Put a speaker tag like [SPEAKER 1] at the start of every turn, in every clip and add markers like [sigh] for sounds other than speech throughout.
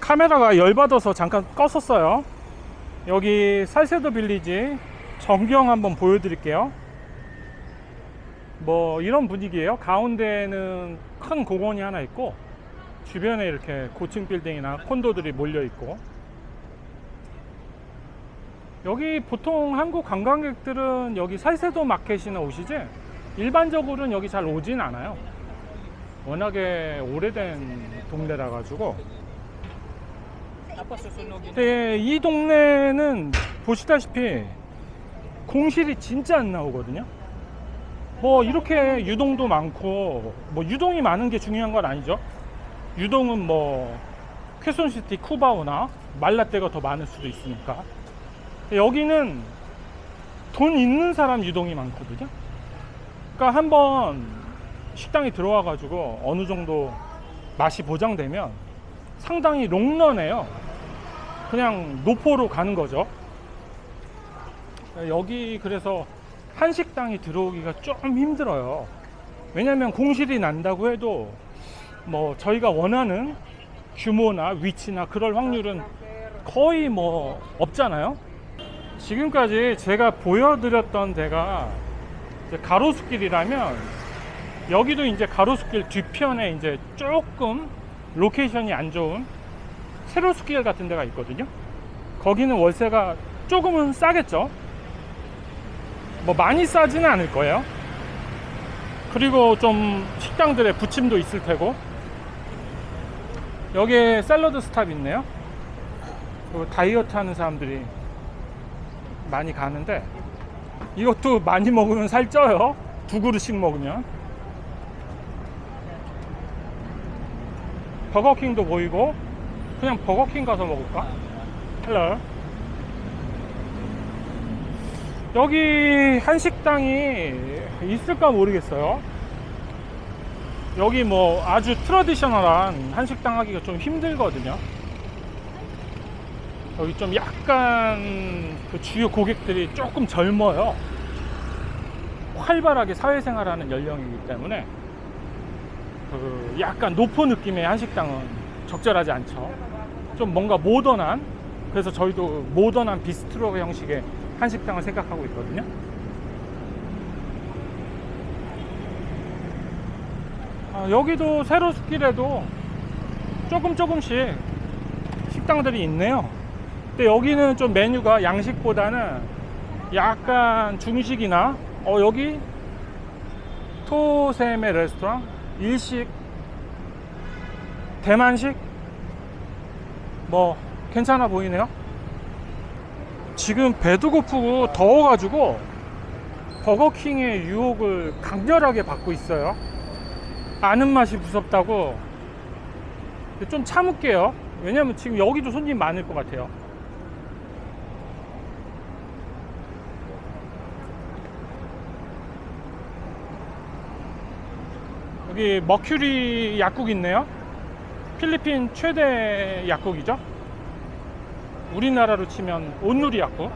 [SPEAKER 1] 카메라가 열받아서 잠깐 껐었어요. 여기 살세도 빌리지 전경 한번 보여드릴게요. 뭐 이런 분위기예요. 가운데는 큰 공원이 하나 있고 주변에 이렇게 고층 빌딩이나 콘도들이 몰려 있고 여기 보통 한국 관광객들은 여기 살세도 마켓이나 오시지 일반적으로는 여기 잘 오진 않아요. 워낙에 오래된 동네라 가지고 근데 이 동네는 보시다시피 공실이 진짜 안 나오거든요. 뭐 이렇게 유동도 많고 뭐 유동이 많은 게 중요한 건 아니죠. 유동은 뭐 쾌손시티 쿠바오나 말라떼가 더 많을 수도 있으니까. 여기는 돈 있는 사람 유동이 많거든요. 그러니까 한번 식당에 들어와 가지고 어느 정도 맛이 보장되면 상당히 롱런해요. 그냥 노포로 가는 거죠. 여기 그래서 한식당이 들어오기가 좀 힘들어요. 왜냐면 공실이 난다고 해도 뭐 저희가 원하는 규모나 위치나 그럴 확률은 거의 뭐 없잖아요. 지금까지 제가 보여드렸던 데가 가로수길이라면 여기도 이제 가로수길 뒤편에 이제 조금 로케이션이 안 좋은 세로수길 같은 데가 있거든요. 거기는 월세가 조금은 싸겠죠. 뭐 많이 싸지는 않을 거예요. 그리고 좀 식당들의 부침도 있을 테고. 여기에 샐러드 스탑 있네요. 다이어트 하는 사람들이 많이 가는데 이것도 많이 먹으면 살쪄요. 두 그릇씩 먹으면. 버거킹도 보이고 그냥 버거킹 가서 먹을까? 헬로 여기 한식당이 있을까 모르겠어요 여기 뭐 아주 트러디셔널한 한식당 하기가 좀 힘들거든요 여기 좀 약간 그 주요 고객들이 조금 젊어요 활발하게 사회생활하는 연령이기 때문에 그 약간 노포 느낌의 한식당은 적절하지 않죠. 좀 뭔가 모던한 그래서 저희도 모던한 비스트로 형식의 한식당을 생각하고 있거든요. 아, 여기도 세로숲길에도 조금 조금씩 식당들이 있네요. 근데 여기는 좀 메뉴가 양식보다는 약간 중식이나 어 여기 토세메 레스토랑 일식 대만식 뭐 괜찮아 보이네요? 지금 배도 고프고 더워가지고 버거킹의 유혹을 강렬하게 받고 있어요. 아는 맛이 무섭다고. 좀 참을게요. 왜냐면 지금 여기도 손님 많을 것 같아요. 여기 머큐리 약국 있네요. 필리핀 최대 약국이죠. 우리나라로 치면 온누리 약국.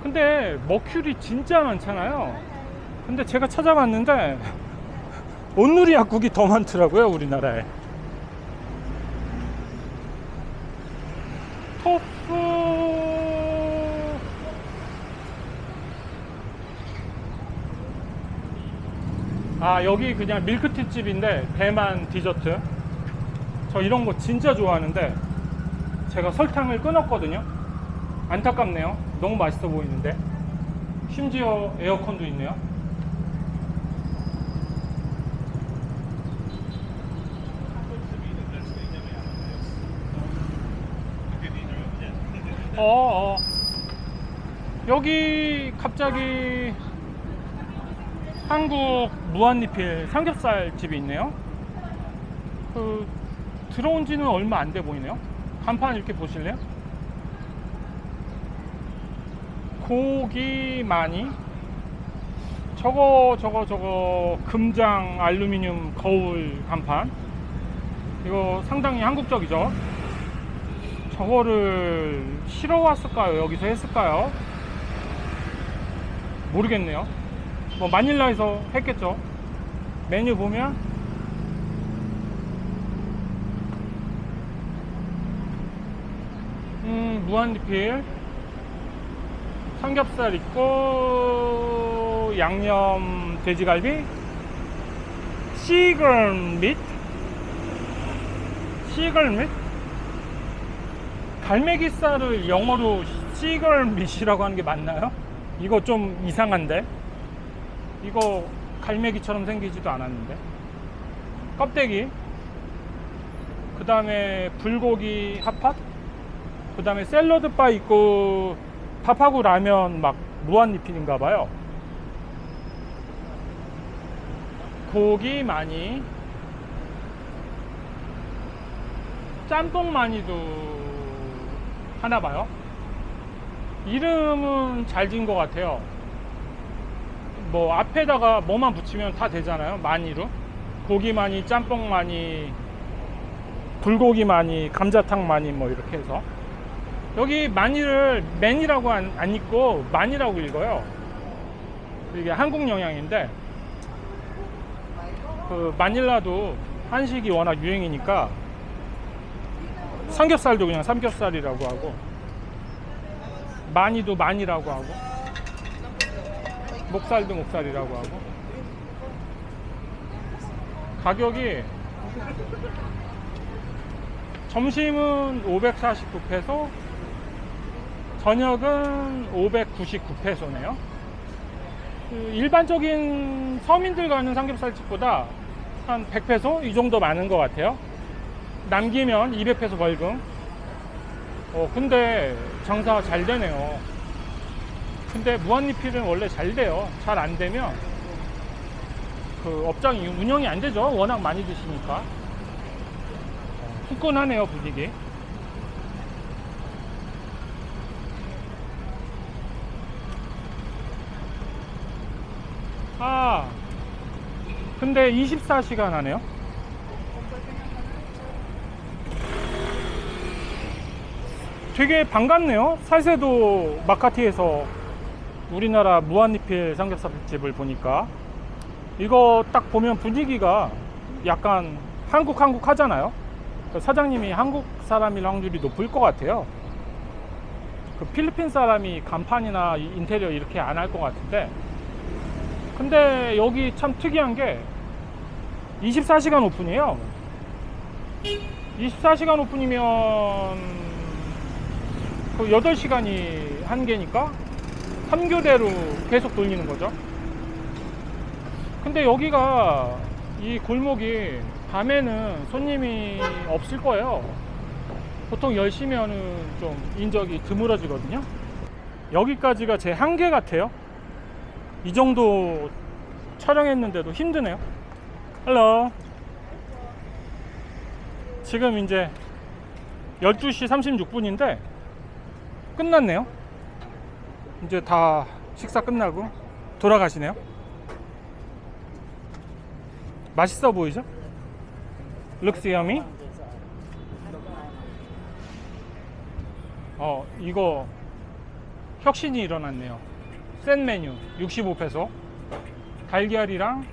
[SPEAKER 1] 근데 머큐리 진짜 많잖아요. 근데 제가 찾아봤는데 [laughs] 온누리 약국이 더 많더라고요, 우리나라에. 토프 아 여기 그냥 밀크티 집인데 대만 디저트. 저 이런 거 진짜 좋아하는데 제가 설탕을 끊었거든요. 안타깝네요. 너무 맛있어 보이는데. 심지어 에어컨도 있네요. 어, 어. 여기 갑자기 한국 무한리필 삼겹살 집이 있네요. 그 들어온 지는 얼마 안 돼 보이네요. 간판 이렇게 보실래요? 고기 많이 저거 저거 저거 금장 알루미늄 거울 간판 이거 상당히 한국적이죠. 저거를 실어 왔을까요? 여기서 했을까요? 모르겠네요. 뭐 마닐라에서 했겠죠. 메뉴 보면 음 무한리필 삼겹살 있고 양념 돼지갈비 시글 및 시글 및? 갈매기살을 영어로 시글 밋이라고 하는 게 맞나요? 이거 좀 이상한데? 이거 갈매기처럼 생기지도 않았는데. 껍데기, 그 다음에 불고기 핫팟, 그 다음에 샐러드 바 있고 밥하고 라면 막 무한 리필인가 봐요. 고기 많이, 짬뽕 많이도 하나 봐요. 이름은 잘 지은 것 같아요. 뭐 앞에다가 뭐만 붙이면 다 되잖아요. 많이로. 고기 많이, 짬뽕 많이, 불고기 많이, 감자탕 많이 뭐 이렇게 해서 여기 많이를 맨이라고 안, 안 읽고 많이라고 읽어요. 이게 한국 영향인데 그 마닐라도 한식이 워낙 유행이니까 삼겹살도 그냥 삼겹살이라고 하고 많이도 많이라고 하고 목살도 목살이라고 하고 가격이 점심은 549페소, 저녁은 599페소네요. 일반적인 서민들 가는 삼겹살집보다 한 100페소 이 정도 많은 것 같아요. 남기면 200페소 벌금. 어, 근데 장사가 잘 되네요. 근데 무한리필은 원래 잘 돼요. 잘 안 되면 그 업장이 운영이 안 되죠. 워낙 많이 드시니까. 후끈하네요 분위기 아 근데 24시간 하네요 되게 반갑네요 살세도 마카티에서 우리나라 무한리필 삼겹살집을 보니까 이거 딱 보면 분위기가 약간 한국 한국 하잖아요 그 사장님이 한국 사람일 확률이 높을 것 같아요. 그 필리핀 사람이 간판이나 이 인테리어 이렇게 안 할 것 같은데. 근데 여기 참 특이한 게 24시간 오픈이에요. 24시간 오픈이면 그 8시간이 한계니까 3교대로 계속 돌리는 거죠. 근데 여기가 이 골목이 밤에는 손님이 없을 거예요. 보통 10시면은 좀 인적이 드물어지거든요. 여기까지가 제 한계 같아요. 이 정도 촬영했는데도 힘드네요. 헬로. 지금 이제 12시 36분인데 끝났네요. 이제 다 식사 끝나고 돌아가시네요. 맛있어 보이죠? looks yummy. 어, 이거 혁신이 일어났네요. 센 메뉴 65페소. 달걀이랑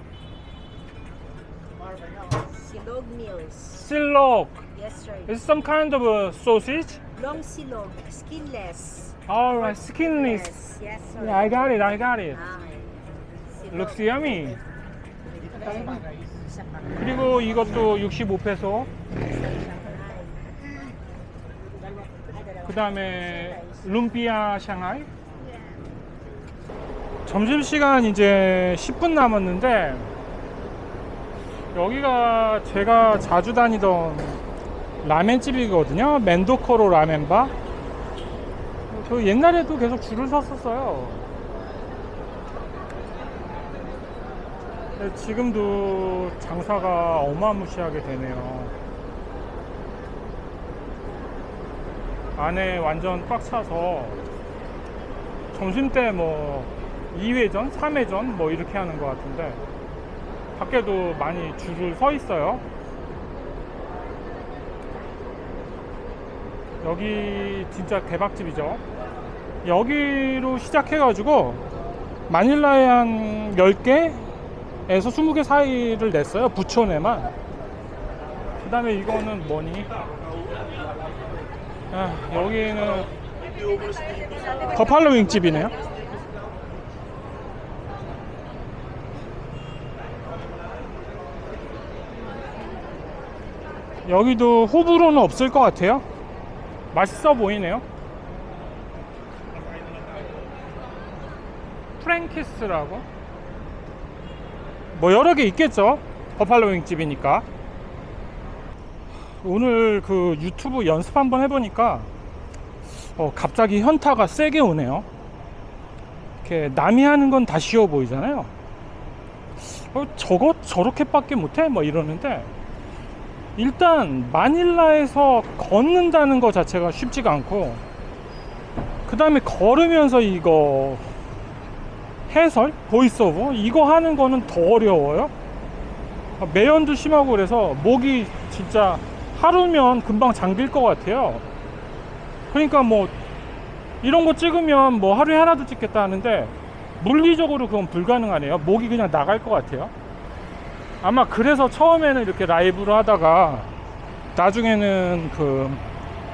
[SPEAKER 2] Silog meals.
[SPEAKER 1] 실록.
[SPEAKER 2] Yes, sir.
[SPEAKER 1] It's some kind of a sausage.
[SPEAKER 2] Long silog, skinless.
[SPEAKER 1] Alright, skinless.
[SPEAKER 2] Yes, sir.
[SPEAKER 1] Yeah, I got it. I got it.
[SPEAKER 2] Ah, silog.
[SPEAKER 1] Looks yummy. 그리고 이것도 65페소. 그 다음에 룸피아 샹하이. 점심시간 이제 10분 남았는데 여기가 제가 자주 다니던 라멘집이거든요. 멘도코로 라멘바. 저 옛날에도 계속 줄을 섰었어요. 지금도 장사가 어마무시하게 되네요. 안에 완전 꽉 차서 점심 때 뭐 2회전, 3회전 뭐 이렇게 하는 것 같은데 밖에도 많이 줄을 서 있어요. 여기 진짜 대박집이죠. 여기로 시작해가지고 마닐라에 한 10개 에서 20개 사이를 냈어요. 부촌에만. 그 다음에 이거는 뭐니? 아, 여기는 버팔로 윙집이네요. 여기도 호불호는 없을 것 같아요. 맛있어 보이네요. 프랭키스라고? 뭐 여러 개 있겠죠. 버팔로 윙집이니까. 오늘 그 유튜브 연습 한번 해보니까 어, 갑자기 현타가 세게 오네요. 이렇게 남이 하는 건 다 쉬워 보이잖아요. 어, 저거 저렇게밖에 못해? 뭐 이러는데 일단 마닐라에서 걷는다는 것 자체가 쉽지가 않고 그 다음에 걸으면서 이거 해설 보이스오버 이거 하는 거는 더 어려워요. 아, 매연도 심하고 그래서 목이 진짜 하루면 금방 잠길 것 같아요. 그러니까 뭐 이런 거 찍으면 뭐 하루에 하나도 찍겠다 하는데 물리적으로 그건 불가능하네요. 목이 그냥 나갈 것 같아요. 아마 그래서 처음에는 이렇게 라이브로 하다가 나중에는 그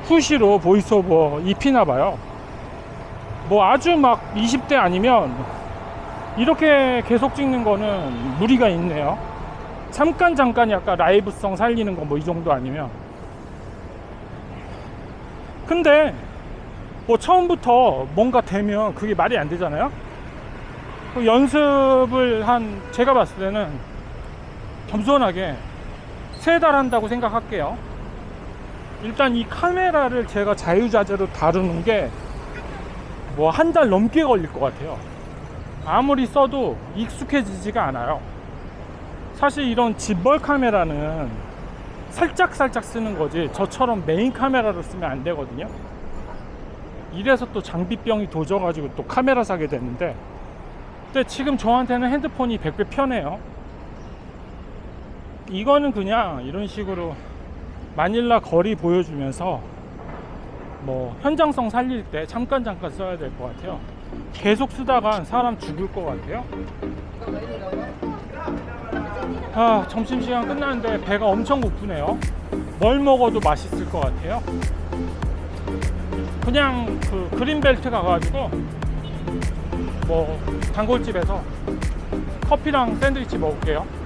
[SPEAKER 1] 후시로 보이스오버 입히나 봐요. 뭐 아주 막 20대 아니면 이렇게 계속 찍는 거는 무리가 있네요. 잠깐 잠깐 약간 라이브성 살리는 거 뭐 이 정도 아니면 근데 뭐 처음부터 뭔가 되면 그게 말이 안 되잖아요. 그 연습을 한 제가 봤을 때는 겸손하게 세 달 한다고 생각할게요. 일단 이 카메라를 제가 자유자재로 다루는 게 뭐 한 달 넘게 걸릴 것 같아요. 아무리 써도 익숙해지지가 않아요. 사실 이런 짐벌 카메라는 살짝 살짝 쓰는 거지 저처럼 메인 카메라로 쓰면 안 되거든요. 이래서 또 장비병이 도져가지고 또 카메라 사게 됐는데 근데 지금 저한테는 핸드폰이 100배 편해요. 이거는 그냥 이런 식으로 마닐라 거리 보여주면서 뭐 현장성 살릴 때 잠깐 잠깐 써야 될 것 같아요. 계속 쓰다가 사람 죽을 것 같아요. 아 점심시간 끝났는데 배가 엄청 고프네요. 뭘 먹어도 맛있을 것 같아요. 그냥 그 그린벨트 가가지고 뭐 단골집에서 커피랑 샌드위치 먹을게요.